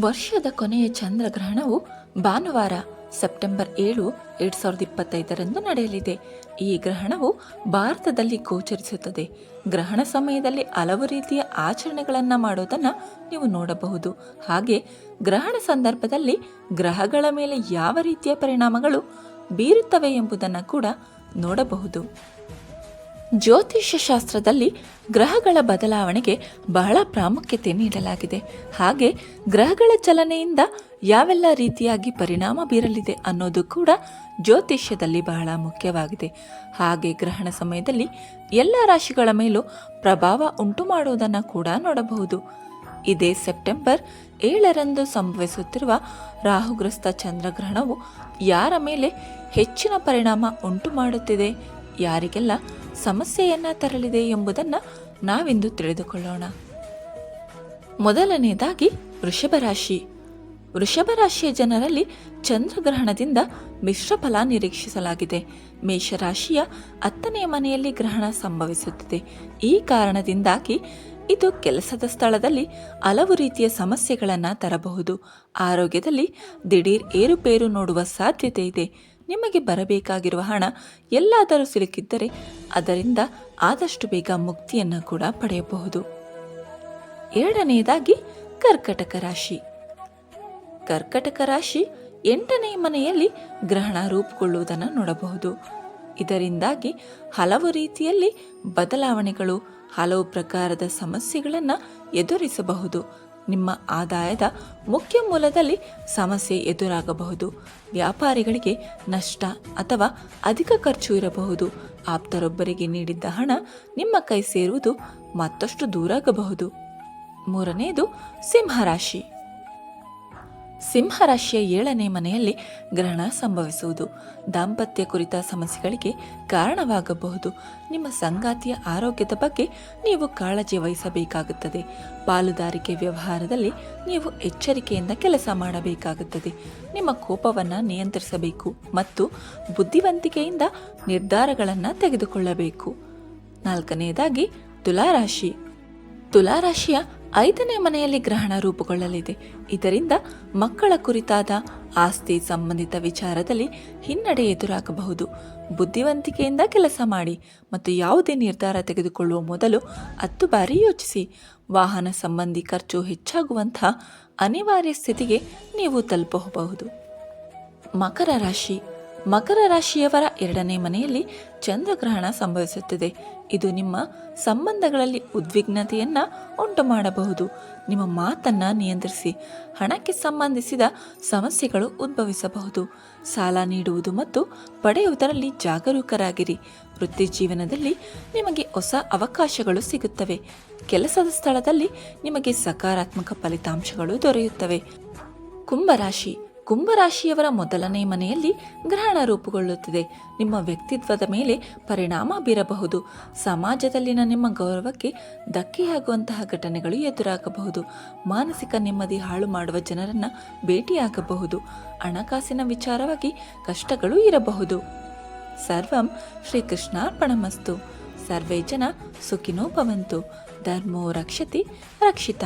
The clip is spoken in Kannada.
ವರ್ಷದ ಕೊನೆಯ ಚಂದ್ರಗ್ರಹಣವು ಭಾನುವಾರ, ಸೆಪ್ಟೆಂಬರ್ ಏಳು, ಎರಡ್ ಸಾವಿರದ ಇಪ್ಪತ್ತೈದರಂದು ನಡೆಯಲಿದೆ. ಈ ಗ್ರಹಣವು ಭಾರತದಲ್ಲಿ ಗೋಚರಿಸುತ್ತದೆ. ಗ್ರಹಣ ಸಮಯದಲ್ಲಿ ಹಲವು ರೀತಿಯ ಆಚರಣೆಗಳನ್ನು ಮಾಡೋದನ್ನು ನೀವು ನೋಡಬಹುದು. ಹಾಗೆ ಗ್ರಹಣ ಸಂದರ್ಭದಲ್ಲಿ ಗ್ರಹಗಳ ಮೇಲೆ ಯಾವ ರೀತಿಯ ಪರಿಣಾಮಗಳು ಬೀರುತ್ತವೆ ಎಂಬುದನ್ನು ಕೂಡ ನೋಡಬಹುದು. ಜ್ಯೋತಿಷ್ಯ ಶಾಸ್ತ್ರದಲ್ಲಿ ಗ್ರಹಗಳ ಬದಲಾವಣೆಗೆ ಬಹಳ ಪ್ರಾಮುಖ್ಯತೆ ನೀಡಲಾಗಿದೆ. ಹಾಗೆ ಗ್ರಹಗಳ ಚಲನೆಯಿಂದ ಯಾವೆಲ್ಲ ರೀತಿಯಾಗಿ ಪರಿಣಾಮ ಬೀರಲಿದೆ ಅನ್ನೋದು ಕೂಡ ಜ್ಯೋತಿಷ್ಯದಲ್ಲಿ ಬಹಳ ಮುಖ್ಯವಾಗಿದೆ. ಹಾಗೆ ಗ್ರಹಣ ಸಮಯದಲ್ಲಿ ಎಲ್ಲ ರಾಶಿಗಳ ಮೇಲೂ ಪ್ರಭಾವ ಉಂಟು ಮಾಡುವುದನ್ನು ಕೂಡ ನೋಡಬಹುದು. ಇದೇ ಸೆಪ್ಟೆಂಬರ್ ಏಳರಂದು ಸಂಭವಿಸುತ್ತಿರುವ ರಾಹುಗ್ರಸ್ತ ಚಂದ್ರಗ್ರಹಣವು ಯಾರ ಮೇಲೆ ಹೆಚ್ಚಿನ ಪರಿಣಾಮ ಉಂಟು ಮಾಡುತ್ತಿದೆ? ಯಾರಿಗೆಲ್ಲ ಸಮಸ್ಯೆಯನ್ನ ತರಲಿದೆ ಎಂಬುದನ್ನು ನಾವಿಂದು ತಿಳಿದುಕೊಳ್ಳೋಣ. ಮೊದಲನೆಯದಾಗಿ ವೃಷಭ ರಾಶಿ. ವೃಷಭ ರಾಶಿಯ ಜನರಲ್ಲಿ ಚಂದ್ರಗ್ರಹಣದಿಂದ ಮಿಶ್ರ ಫಲ ನಿರೀಕ್ಷಿಸಲಾಗಿದೆ. ಮೇಷರಾಶಿಯ ಹತ್ತನೆಯ ಮನೆಯಲ್ಲಿ ಗ್ರಹಣ ಸಂಭವಿಸುತ್ತದೆ. ಈ ಕಾರಣದಿಂದಾಗಿ ಇದು ಕೆಲಸದ ಸ್ಥಳದಲ್ಲಿ ಹಲವು ರೀತಿಯ ಸಮಸ್ಯೆಗಳನ್ನು ತರಬಹುದು. ಆರೋಗ್ಯದಲ್ಲಿ ದಿಢೀರ್ ಏರುಪೇರು ನೋಡುವ ಸಾಧ್ಯತೆ ಇದೆ. ನಿಮಗೆ ಬರಬೇಕಾಗಿರುವ ಹಣ ಎಲ್ಲಾದರೂ ಸಿಲುಕಿದ್ದರೆ ಅದರಿಂದ ಆದಷ್ಟು ಬೇಗ ಮುಕ್ತಿಯನ್ನು ಕೂಡ ಪಡೆಯಬಹುದು. ಎರಡನೆಯದಾಗಿ ಕರ್ಕಟಕ ರಾಶಿ. ಕರ್ಕಟಕ ರಾಶಿ ಎಂಟನೇ ಮನೆಯಲ್ಲಿ ಗ್ರಹಣ ರೂಪುಗೊಳ್ಳುವುದನ್ನು ನೋಡಬಹುದು. ಇದರಿಂದಾಗಿ ಹಲವು ರೀತಿಯಲ್ಲಿ ಬದಲಾವಣೆಗಳು, ಹಲವು ಪ್ರಕಾರದ ಸಮಸ್ಯೆಗಳನ್ನು ಎದುರಿಸಬಹುದು. ನಿಮ್ಮ ಆದಾಯದ ಮುಖ್ಯ ಮೂಲದಲ್ಲಿ ಸಮಸ್ಯೆ ಎದುರಾಗಬಹುದು. ವ್ಯಾಪಾರಿಗಳಿಗೆ ನಷ್ಟ ಅಥವಾ ಅಧಿಕ ಖರ್ಚು ಇರಬಹುದು. ಆಪ್ತರೊಬ್ಬರಿಗೆ ನೀಡಿದ್ದ ಹಣ ನಿಮ್ಮ ಕೈ ಸೇರುವುದು ಮತ್ತಷ್ಟು ದೂರಾಗಬಹುದು. ಮೂರನೆಯದು ಸಿಂಹರಾಶಿ ಸಿಂಹರಾಶಿಯ ಏಳನೇ ಮನೆಯಲ್ಲಿ ಗ್ರಹಣ ಸಂಭವಿಸುವುದು. ದಾಂಪತ್ಯ ಕುರಿತ ಸಮಸ್ಯೆಗಳಿಗೆ ಕಾರಣವಾಗಬಹುದು. ನಿಮ್ಮ ಸಂಗಾತಿಯ ಆರೋಗ್ಯದ ಬಗ್ಗೆ ನೀವು ಕಾಳಜಿ ವಹಿಸಬೇಕಾಗುತ್ತದೆ. ಪಾಲುದಾರಿಕೆ ವ್ಯವಹಾರದಲ್ಲಿ ನೀವು ಎಚ್ಚರಿಕೆಯಿಂದ ಕೆಲಸ ಮಾಡಬೇಕಾಗುತ್ತದೆ. ನಿಮ್ಮ ಕೋಪವನ್ನು ನಿಯಂತ್ರಿಸಬೇಕು ಮತ್ತು ಬುದ್ಧಿವಂತಿಕೆಯಿಂದ ನಿರ್ಧಾರಗಳನ್ನು ತೆಗೆದುಕೊಳ್ಳಬೇಕು. ನಾಲ್ಕನೆಯದಾಗಿ ತುಲಾರಾಶಿ. ತುಲಾರಾಶಿಯ ಐದನೇ ಮನೆಯಲ್ಲಿ ಗ್ರಹಣ ರೂಪುಗೊಳ್ಳಲಿದೆ. ಇದರಿಂದ ಮಕ್ಕಳ ಕುರಿತಾದ ಆಸ್ತಿ ಸಂಬಂಧಿತ ವಿಚಾರದಲ್ಲಿ ಹಿನ್ನಡೆ ಎದುರಾಗಬಹುದು. ಬುದ್ಧಿವಂತಿಕೆಯಿಂದ ಕೆಲಸ ಮಾಡಿ ಮತ್ತು ಯಾವುದೇ ನಿರ್ಧಾರ ತೆಗೆದುಕೊಳ್ಳುವ ಮೊದಲು ಹತ್ತು ಬಾರಿ ಯೋಚಿಸಿ. ವಾಹನ ಸಂಬಂಧಿ ಖರ್ಚು ಹೆಚ್ಚಾಗುವಂತಹ ಅನಿವಾರ್ಯ ಸ್ಥಿತಿಗೆ ನೀವು ತಲುಪಬಹುದು. ಮಕರ ರಾಶಿ. ಮಕರ ರಾಶಿಯವರ ಎರಡನೇ ಮನೆಯಲ್ಲಿ ಚಂದ್ರಗ್ರಹಣ ಸಂಭವಿಸುತ್ತದೆ. ಇದು ನಿಮ್ಮ ಸಂಬಂಧಗಳಲ್ಲಿ ಉದ್ವಿಗ್ನತೆಯನ್ನು ಉಂಟು ಮಾಡಬಹುದು ನಿಮ್ಮ ಮಾತನ್ನು ನಿಯಂತ್ರಿಸಿ, ಹಣಕ್ಕೆ ಸಂಬಂಧಿಸಿದ ಸಮಸ್ಯೆಗಳು ಉದ್ಭವಿಸಬಹುದು. ಸಾಲ ನೀಡುವುದು ಮತ್ತು ಪಡೆಯುವುದರಲ್ಲಿ ಜಾಗರೂಕರಾಗಿರಿ. ವೃತ್ತಿ ಜೀವನದಲ್ಲಿ ನಿಮಗೆ ಹೊಸ ಅವಕಾಶಗಳು ಸಿಗುತ್ತವೆ. ಕೆಲಸದ ಸ್ಥಳದಲ್ಲಿ ನಿಮಗೆ ಸಕಾರಾತ್ಮಕ ಫಲಿತಾಂಶಗಳು ದೊರೆಯುತ್ತವೆ. ಕುಂಭರಾಶಿ ಕುಂಭರಾಶಿಯವರ ಮೊದಲನೇ ಮನೆಯಲ್ಲಿ ಗ್ರಹಣ ರೂಪುಗೊಳ್ಳುತ್ತದೆ. ನಿಮ್ಮ ವ್ಯಕ್ತಿತ್ವದ ಮೇಲೆ ಪರಿಣಾಮ ಬೀರಬಹುದು. ಸಮಾಜದಲ್ಲಿನ ನಿಮ್ಮ ಗೌರವಕ್ಕೆ ಧಕ್ಕೆಯಾಗುವಂತಹ ಘಟನೆಗಳು ಎದುರಾಗಬಹುದು. ಮಾನಸಿಕ ನೆಮ್ಮದಿ ಹಾಳು ಮಾಡುವ ಜನರನ್ನು ಭೇಟಿಯಾಗಬಹುದು. ಹಣಕಾಸಿನ ವಿಚಾರವಾಗಿ ಕಷ್ಟಗಳು ಇರಬಹುದು. ಸರ್ವಂ ಶ್ರೀಕೃಷ್ಣಾರ್ಪಣಮಸ್ತು. ಸರ್ವೇ ಜನ ಸುಖಿನೋ ಭವಂತು. ಧರ್ಮೋ ರಕ್ಷತಿ ರಕ್ಷಿತ.